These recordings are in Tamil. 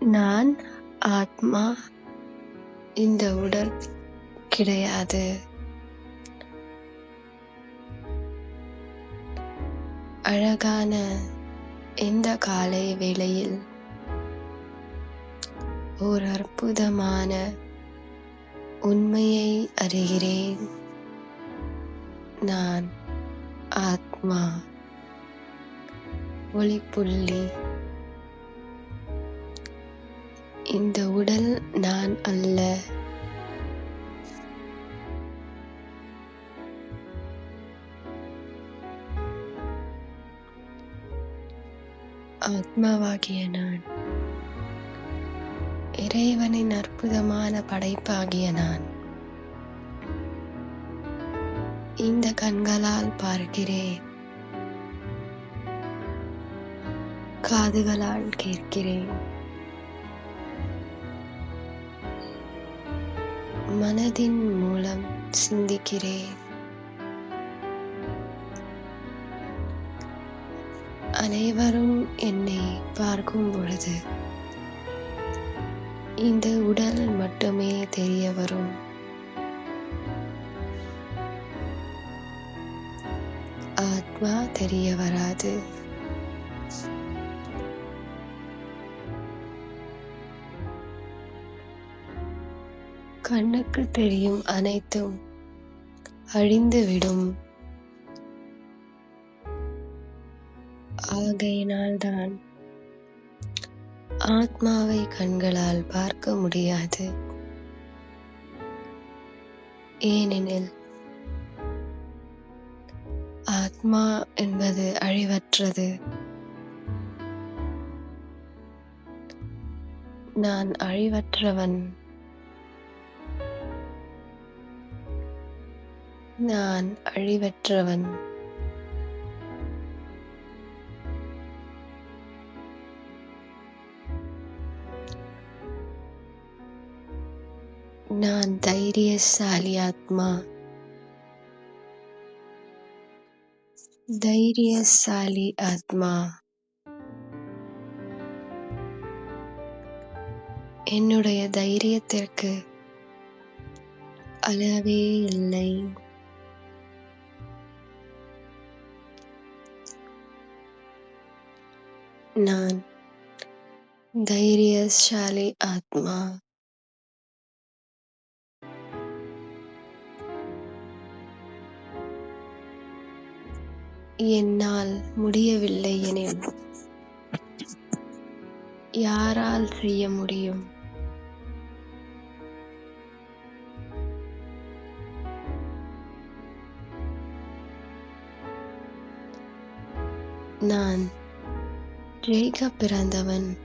நான் ஆத்மா இந்த உடல் கிடையாது. அழகான இந்த காலை வேளையில் ஓர் அற்புதமான உண்மையை அறிகிறேன். நான் ஆத்மா. ஒளிப்புள்ளி இந்த உடல் நான் அல்ல. ஆத்மாவாகிய நான். இறைவனின் அற்புதமான படைப்பாகிய நான். இந்த கண்களால் பார்க்கிறேன். காதுகளால் கேட்கிறேன். மனதின் மூலம் சிந்திக்கிறேன். அனைவரும் என்னை பார்க்கும் பொழுது இந்த உடல் மட்டுமே தெரிய வரும். ஆத்மா தெரிய வராது. கண்ணுக்கு தெரியும் அனைத்தும் அழிந்துவிடும். ஆகையினால்தான் ஆத்மாவை கண்களால் பார்க்க முடியாது. ஏனெனில் ஆத்மா என்பது அழிவற்றது. நான் அழிவற்றவன் நான் அழிவற்றவன். நான் தைரியசாலி ஆத்மா தைரியசாலி ஆத்மா. என்னுடைய தைரியத்திற்கு அளவே இல்லை. நான் தைரியசாலி ஆத்மா. என்னால் முடியவில்லை எனில் யாரால் செய்ய முடியும்? நான் ஜெயிக்க பிறந்தவன்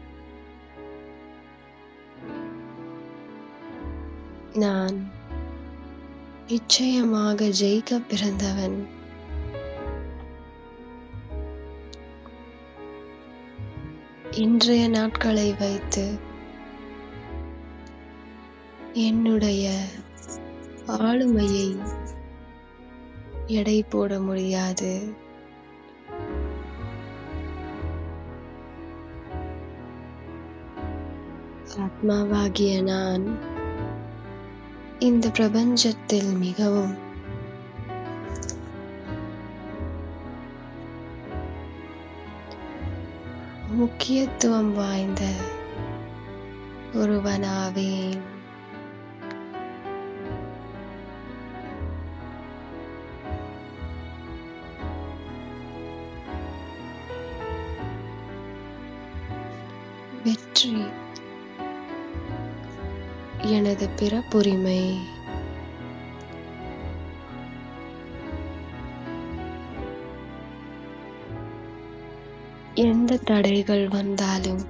நான் நிச்சயமாக ஜெயிக்க பிறந்தவன் இன்றைய நாட்களை வைத்து என்னுடைய ஆளுமையை எடை போட முடியாது. ஆத்மாவாகிய நான் இந்த பிரபஞ்சத்தில் மிகவும் முக்கியத்துவம் வாய்ந்த ஒருவனாவேன். வெற்றி எனது பிறப்புரிமை. எந்த தடைகள் வந்தாலும்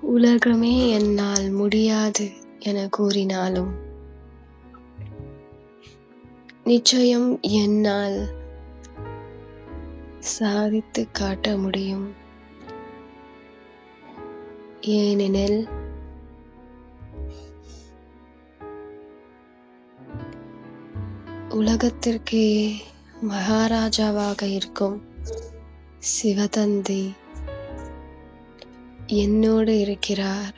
உலகமே என்னால் முடியாது என கூறினாலும் நிச்சயம் என்னால் சாதித்து காட்ட முடியும். ஏனெனில் உலகத்திற்கே மகாராஜாவாக இருக்கும் சிவதந்தி என்னோடு இருக்கிறார்.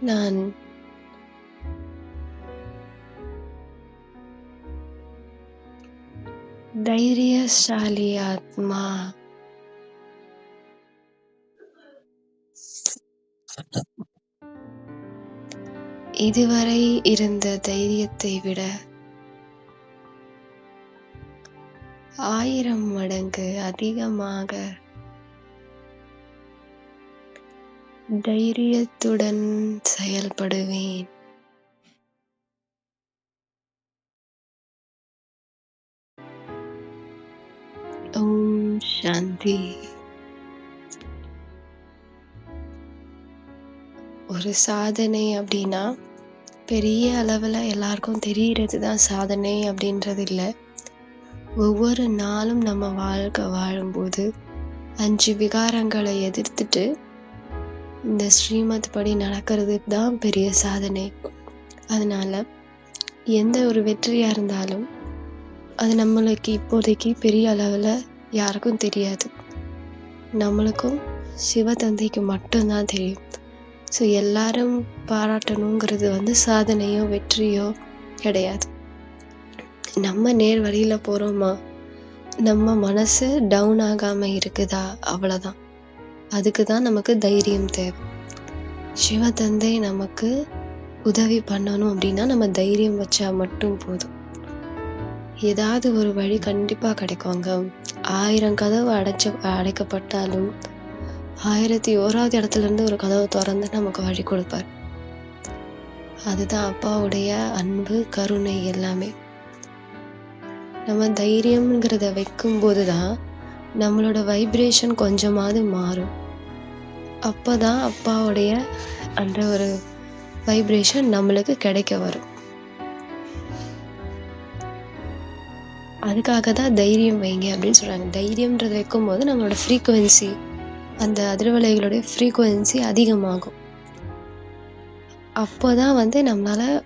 நான் தைரியசாலி ஆத்மா இதுவரை இருந்த தைரியத்தை விட ஆயிரம் மடங்கு அதிகமாக தைரியத்துடன் செயல்படுவேன் ஓம் சாந்தி ஒரு சாதனை அப்படின்னா பெரிய அளவில் எல்லாருக்கும் தெரிகிறது தான் சாதனை அப்படின்றது இல்லை ஒவ்வொரு நாளும் நம்ம வாழ்க்கை வாழும்போது அஞ்சு விகாரங்களை எதிர்த்துட்டு இந்த ஸ்ரீமத் படி நடக்கிறது தான் பெரிய சாதனை. அதனால் எந்த ஒரு வெற்றியாக இருந்தாலும் அது நம்மளுக்கு இப்போதைக்கு பெரிய அளவில் யாருக்கும் தெரியாது. நம்மளுக்கும் சிவதந்தைக்கு மட்டும்தான் தெரியும். ஸோ எல்லாரும் பாராட்டணுங்கிறது வந்து சாதனையோ வெற்றியோ கிடையாது. நம்ம நேர் வழியில் போகிறோமா நம்ம மனசு டவுன் ஆகாமல் இருக்குதா? அவ்வளோதான் அதுக்கு தான் நமக்கு தைரியம் தேவை. சிவதந்தை நமக்கு உதவி பண்ணணும் அப்படின்னா நம்ம தைரியம் வச்சா மட்டும் போதும். ஏதாவது ஒரு வழி கண்டிப்பாக கிடைக்குங்க ஆயிரம் கதவு அடைச்ச அடைக்கப்பட்டாலும் ஆயிரத்தி ஓராவது இடத்துல இருந்து ஒரு கதவை திறந்து நமக்கு வழி கொடுப்பார். அதுதான் அப்பாவுடைய அன்பு கருணை எல்லாமே. நம்ம தைரியம்ங்கிறத வைக்கும்போது தான் நம்மளோட வைப்ரேஷன் கொஞ்சமாவது மாறும். அப்போ தான் அப்பாவுடைய அந்த ஒரு வைப்ரேஷன் நம்மளுக்கு கிடைக்க வரும். அதுக்காக தான் தைரியம் வைங்க அப்படின்னு சொல்கிறாங்க தைரியம்ன்றது வைக்கும்போது நம்மளோட ஃப்ரீக்குவென்சி அந்த அதிர்வலைகளுடைய ஃப்ரீக்குவென்சி அதிகமாகும். அப்போ தான் வந்து நம்மளால்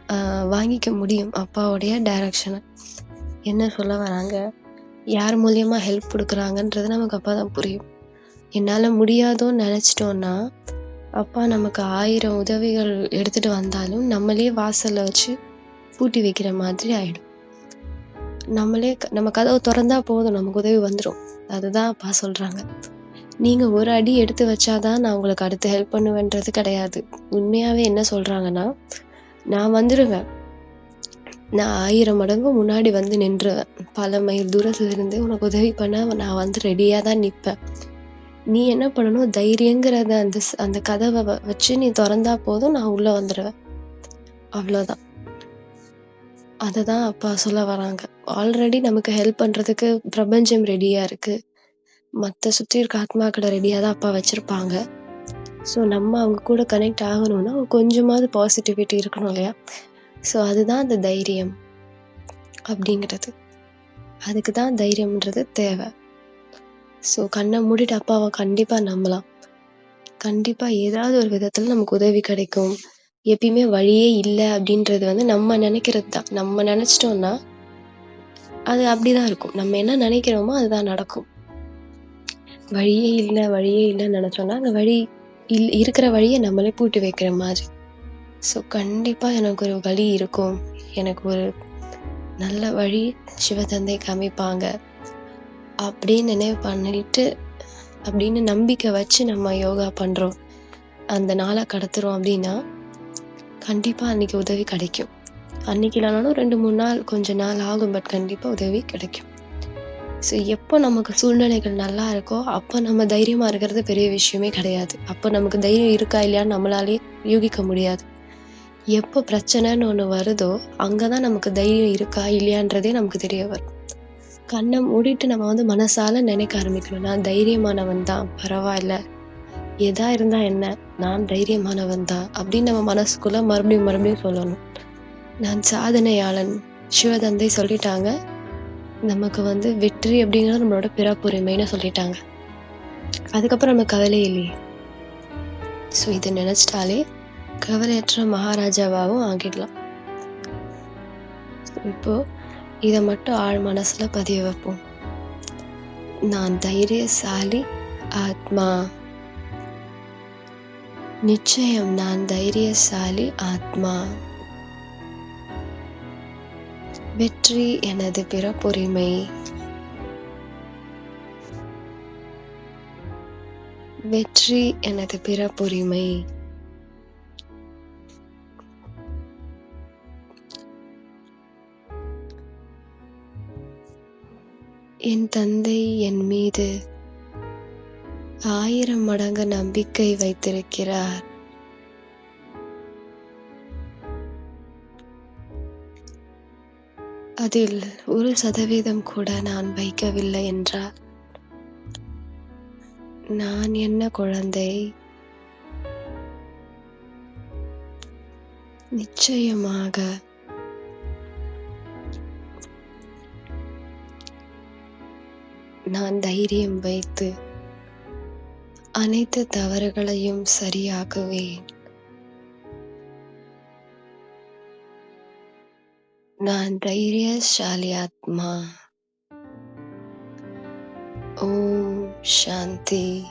வாங்கிக்க முடியும் அப்பாவுடைய டைரக்ஷனை என்ன சொல்ல வராங்க? யார் மூலியமாக ஹெல்ப் கொடுக்குறாங்கன்றது நமக்கு அப்போ தான் புரியும். என்னால் முடியாதோன்னு நினச்சிட்டோன்னா அப்பா நமக்கு ஆயிரம் உதவிகள் எடுத்துகிட்டு வந்தாலும் நம்மளே வாசலில் வச்சு பூட்டி வைக்கிற மாதிரி ஆகிடும் நம்மளே நம்ம கதவை திறந்தா போதும் நமக்கு உதவி வந்துடும் அதுதான் அப்பா சொல்கிறாங்க நீங்கள் ஒரு அடி எடுத்து வச்சாதான் நான் உங்களுக்கு அடுத்து ஹெல்ப் பண்ணுவேன்றது கிடையாது. உண்மையாகவே என்ன சொல்கிறாங்கன்னா நான் வந்துடுவேன் நான் ஆயிரம் மடங்கு முன்னாடி வந்து நின்றுவேன். பல மைல் தூரத்துல இருந்து உனக்கு உதவி பண்ண நான் வந்து ரெடியாக தான் நிற்பேன் நீ என்ன பண்ணணும்? தைரியங்கிறத அந்த அந்த கதவை வச்சு நீ திறந்தா போதும் நான் உள்ளே வந்துடுவேன் அவ்வளோதான் அதை தான் அப்பா சொல்ல வராங்க. ஆல்ரெடி நமக்கு ஹெல்ப் பண்ணுறதுக்கு பிரபஞ்சம் ரெடியாக இருக்குது மற்ற சுற்றி இருக்க ஆத்மாக்களை ரெடியாக தான் அப்பா வச்சுருப்பாங்க. ஸோ நம்ம அவங்க கூட கனெக்ட் ஆகணும்னா கொஞ்சமாவது பாசிட்டிவிட்டி இருக்கணும் இல்லையா? ஸோ அதுதான் அந்த தைரியம் அப்படிங்கிறது. அதுக்கு தான் தைரியம்ன்றது தேவை. ஸோ கண்ணை மூடிட்டு அப்பாவை கண்டிப்பாக நம்பலாம். கண்டிப்பாக ஏதாவது ஒரு விதத்தில் நமக்கு உதவி கிடைக்கும். எப்பயுமே வழியே இல்லை அப்படின்றது வந்து நம்ம நினைக்கிறது தான். நம்ம நினச்சிட்டோம்னா அது அப்படிதான் இருக்கும். நம்ம என்ன நினைக்கிறோமோ அதுதான் நடக்கும். வழியே இல்லை வழியே இல்லைன்னு நினச்சோன்னா அந்த வழி இல் இருக்கிற வழியை நம்மளே பூட்டி வைக்கிற மாதிரி. ஸோ கண்டிப்பாக எனக்கு ஒரு வழி இருக்கும். எனக்கு ஒரு நல்ல வழி சிவதந்தை காமிப்பாங்க அப்படின்னு நினைவு பண்ணிட்டு அப்படின்னு நம்பிக்கை வச்சு நம்ம யோகா பண்ணுறோம் அந்த நாளை கடத்துறோம் அப்படின்னா கண்டிப்பாக அன்றைக்கி உதவி கிடைக்கும். அன்றைக்கி இல்லைனாலும் ரெண்டு மூணு நாள் கொஞ்ச நாள் ஆகும் பட் கண்டிப்பாக உதவி கிடைக்கும். ஸோ எப்போ நமக்கு சூழ்நிலைகள் நல்லா இருக்கோ அப்போ நம்ம தைரியமாக இருக்கிறது பெரிய விஷயமே கிடையாது. அப்போ நமக்கு தைரியம் இருக்கா இல்லையான்னு நம்மளாலே யூகிக்க முடியாது. எப்போ பிரச்சனைன்னு ஒன்று வருதோ அங்கே தான் நமக்கு தைரியம் இருக்கா இல்லையான்றதே நமக்கு தெரிய வரும். கண்ணை மூடிட்டு நம்ம வந்து மனசால நினைக்க ஆரம்பிக்கணும். நான் தைரியமானவன் தான் பரவாயில்ல. எதா இருந்தா என்ன நான் தைரியமானவன் தான் அப்படின்னு நம்ம மனசுக்குள்ள மறுபடியும் மறுபடியும் சொல்லணும் நான் சாதனையாளன் சிவதந்தை சொல்லிட்டாங்க நமக்கு வந்து வெற்றி அப்படிங்கிறது நம்மளோட பிறப்புரிமைன்னு சொல்லிட்டாங்க அதுக்கப்புறம் நம்ம கவலை இல்லையே ஸோ இதை நினச்சிட்டாலே கவலையற்ற மகாராஜாவாகவும் ஆகிடலாம். இப்போ இதை மட்டும் ஆழ் மனசில் பதிய வைப்போம். நான் தைரியசாலி ஆத்மா. நிச்சயம் நான் தைரியசாலி ஆத்மா. வெற்றி எனது பிறப்புரிமை. வெற்றி எனது பிறப்புரிமை. என் தந்தை என் மீது ஆயிரம் மடங்கு நம்பிக்கை வைத்திருக்கிறார். அதில் ஒரு சதவீதம் கூட நான் வைக்கவில்லை என்றால் நான் என்ன குழந்தை? நிச்சயமாக. நான் தைரியம் வைத்து அனைத்து தவறுகளையும் சரியாக்குவேன். நான் தைரியசாலி ஆத்மா. ஓம் சாந்தி.